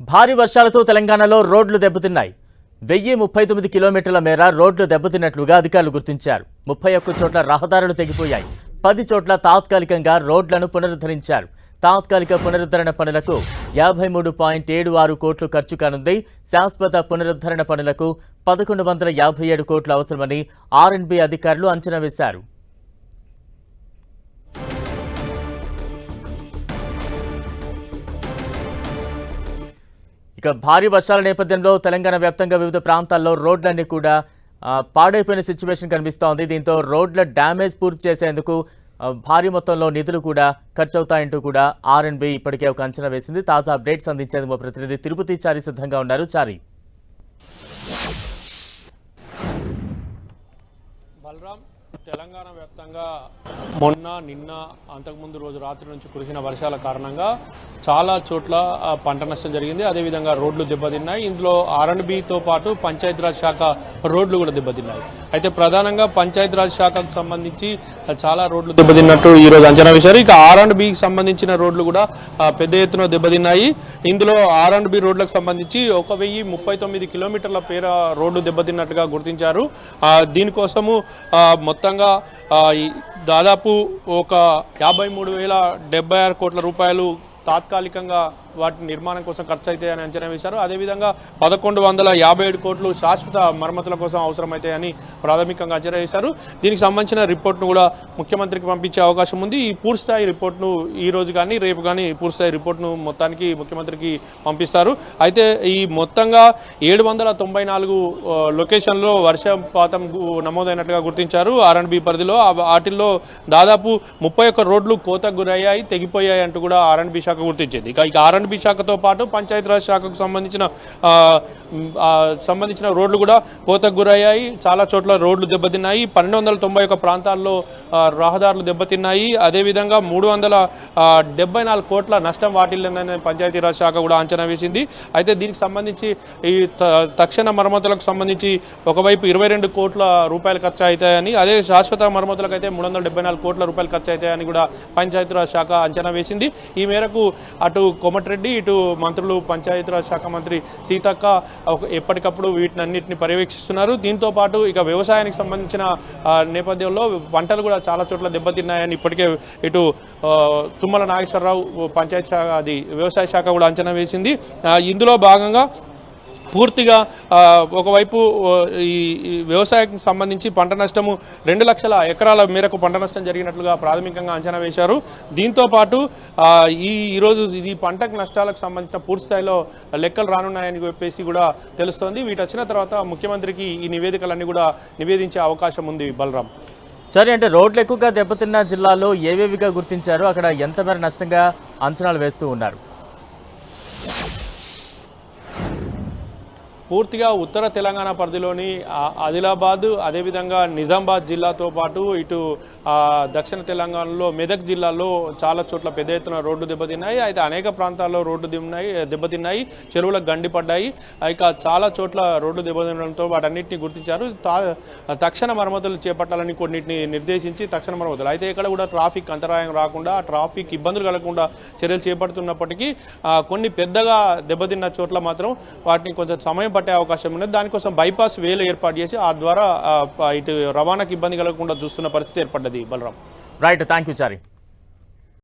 భారీ వర్షాలతో తెలంగాణలో రోడ్లు దెబ్బతిన్నాయి. వెయ్యి ముప్పై తొమ్మిది కిలోమీటర్ల మేర రోడ్లు దెబ్బతిన్నట్లుగా అధికారులు గుర్తించారు. ముప్పై ఒక్క చోట్ల రహదారులు తెగిపోయాయి. పది చోట్ల తాత్కాలికంగా రోడ్లను పునరుద్ధరించారు. తాత్కాలిక పునరుద్ధరణ పనులకు యాభై మూడు పాయింట్ ఏడు ఆరు కోట్లు ఖర్చు కానుంది. శాశ్వత పునరుద్ధరణ పనులకు పదకొండు వందల యాభై ఏడు కోట్లు అవసరమని ఆర్ఎన్బి అధికారులు అంచనా వేశారు. ఇక భారీ వర్షాల నేపథ్యంలో తెలంగాణ వ్యాప్తంగా వివిధ ప్రాంతాల్లో రోడ్లన్నీ కూడా పాడైపోయిన సిచ్యువేషన్ కనిపిస్తోంది. దీంతో రోడ్ల డ్యామేజ్ పూర్తి చేసేందుకు భారీ మొత్తంలో నిధులు కూడా ఖర్చు అవుతాయంటూ కూడా ఆర్ఎన్బి ఇప్పటికే ఒక అంచనా వేసింది. తాజా అప్డేట్స్ అందించేందుకు మా ప్రతినిధి తిరుపతి చారి సిద్ధంగా ఉన్నారు. చారి. బలరాం తెలంగాణ వ్యాప్తంగా మొన్న నిన్న అంతకుముందు రోజు రాత్రి నుంచి కురిసిన వర్షాల కారణంగా చాలా చోట్ల పంట నష్టం జరిగింది. అదేవిధంగా రోడ్లు దెబ్బతిన్నాయి. ఇందులో ఆర్ఎండ్బితో పాటు పంచాయతీరాజ్ శాఖ రోడ్లు కూడా దెబ్బతిన్నాయి. అయితే ప్రధానంగా పంచాయతీరాజ్ శాఖకు సంబంధించి చాలా రోడ్లు దెబ్బతిన్నట్టు ఈ రోజు అంచనా వేశారు. ఇక ఆర్ఎండ్బికి సంబంధించిన రోడ్లు కూడా పెద్ద ఎత్తున దెబ్బతిన్నాయి. ఇందులో ఆర్ అండ్ బి రోడ్లకు సంబంధించి ఒక వెయ్యి ముప్పై తొమ్మిది కిలోమీటర్ల పేర రోడ్డు దెబ్బతిన్నట్టుగా గుర్తించారు. దీనికోసము మొత్తంగా దాదాపు ఒక యాభై మూడు వేల డెబ్బై ఆరు కోట్ల రూపాయలు తాత్కాలికంగా వాటి నిర్మాణం కోసం ఖర్చు అవుతాయని అంచనా వేశారు. అదేవిధంగా పదకొండు వందల యాభై ఏడు కోట్లు శాశ్వత మరమ్మతుల కోసం అవసరమవుతాయని ప్రాథమికంగా అంచనా వేశారు. దీనికి సంబంధించిన రిపోర్ట్ను కూడా ముఖ్యమంత్రికి పంపించే అవకాశం ఉంది. ఈ పూర్తిస్థాయి రిపోర్ట్ను ఈ రోజు కానీ రేపు కానీ పూర్తిస్థాయి రిపోర్ట్ను మొత్తానికి ముఖ్యమంత్రికి పంపిస్తారు. అయితే ఈ మొత్తంగా ఏడు వందల తొంభై నాలుగు లొకేషన్లో వర్షపాతం నమోదైనట్టుగా గుర్తించారు. ఆర్ఎండ్బి పరిధిలో వాటిల్లో దాదాపు ముప్పై ఒక్క రోడ్లు కోతకు గురయ్యాయి తెగిపోయాయి అంటూ కూడా ఆర్ఎండ్బి శాఖ గుర్తించింది. ఇక ఇక ఆర్ఎండ్బి శాఖతో పాటు పంచాయతీరాజ్ శాఖకు సంబంధించిన సంబంధించిన రోడ్లు కూడా కోతకు గురయ్యాయి. చాలా చోట్ల రోడ్లు దెబ్బతిన్నాయి. పన్నెండు వందల తొంభై ఒక ప్రాంతాల్లో రహదారులు దెబ్బతిన్నాయి. అదేవిధంగా మూడు వందల డెబ్బై నాలుగు కోట్ల నష్టం వాటిల్లిందని పంచాయతీరాజ్ శాఖ కూడా అంచనా వేసింది. అయితే దీనికి సంబంధించి ఈ త- తక్షణ మరమ్మతులకు సంబంధించి ఒకవైపు ఇరవై రెండు కోట్ల రూపాయలు ఖర్చు అవుతాయని అదే శాశ్వత మరమ్మతులకు అయితే మూడు వందల డెబ్బై నాలుగు కోట్ల రూపాయలు ఖర్చు అవుతాయని కూడా పంచాయతీరాజ్ శాఖ అంచనా వేసింది. ఈ మేరకు అటు రెడ్డి ఇటు మంత్రులు పంచాయతీరాజ్ శాఖ మంత్రి సీతక్క ఎప్పటికప్పుడు వీటిని అన్నింటిని పర్యవేక్షిస్తున్నారు. దీంతో పాటు ఇక వ్యవసాయానికి సంబంధించిన నేపథ్యంలో పంటలు కూడా చాలా చోట్ల దెబ్బతిన్నాయని ఇప్పటికే ఇటు తుమ్మల నాగేశ్వరరావు పంచాయతీ శాఖ అది వ్యవసాయ శాఖ కూడా అంచనా వేసింది. ఇందులో భాగంగా పూర్తిగా ఒకవైపు ఈ ఈ వ్యవసాయానికి సంబంధించి పంట నష్టము రెండు లక్షల ఎకరాల మేరకు పంట నష్టం జరిగినట్లుగా ప్రాథమికంగా అంచనా వేశారు. దీంతో పాటు ఈ ఈరోజు ఇది పంటకు నష్టాలకు సంబంధించిన పూర్తి స్థాయిలో లెక్కలు రానున్నాయని చెప్పేసి కూడా తెలుస్తోంది. వీటి వచ్చిన తర్వాత ముఖ్యమంత్రికి ఈ నివేదికలన్నీ కూడా నివేదించే అవకాశం ఉంది బలరాం. సరే అంటే రోడ్లు ఎక్కువగా దెబ్బతిన్న జిల్లాలో ఏవేవిగా గుర్తించారు? అక్కడ ఎంత మేర నష్టంగా అంచనాలు వేస్తూ ఉన్నారు? పూర్తిగా ఉత్తర తెలంగాణ పరిధిలోని ఆదిలాబాద్ అదేవిధంగా నిజామాబాద్ జిల్లాతో పాటు ఇటు దక్షిణ తెలంగాణలో మెదక్ జిల్లాలో చాలా చోట్ల పెద్ద ఎత్తున రోడ్లు దెబ్బతిన్నాయి. అయితే అనేక ప్రాంతాల్లో రోడ్లు దిమ్మాయి దెబ్బతిన్నాయి చెరువులకు గండి పడ్డాయి. ఇక చాలా చోట్ల రోడ్లు దెబ్బతినడంతో వాటన్నిటిని గుర్తించారు. తా- తక్షణ మరమ్మతులు చేపట్టాలని కొన్నిటిని నిర్దేశించి తక్షణ మరమ్మతులు. అయితే ఇక్కడ కూడా ట్రాఫిక్ అంతరాయం రాకుండా ట్రాఫిక్ ఇబ్బందులు కలగకుండా చర్యలు చేపడుతున్నప్పటికీ కొన్ని పెద్దగా దెబ్బతిన్న చోట్ల మాత్రం వాటిని కొంచెం సమయం పట్టే అవకాశం ఉన్నది. దానికోసం బైపాస్ వేలు ఏర్పాటు చేసి ఆ ద్వారా ఇటు రవాణాకి ఇబ్బంది కలగకుండా చూస్తున్న పరిస్థితి ఏర్పడ్డది Balaram. Right thank you Chari.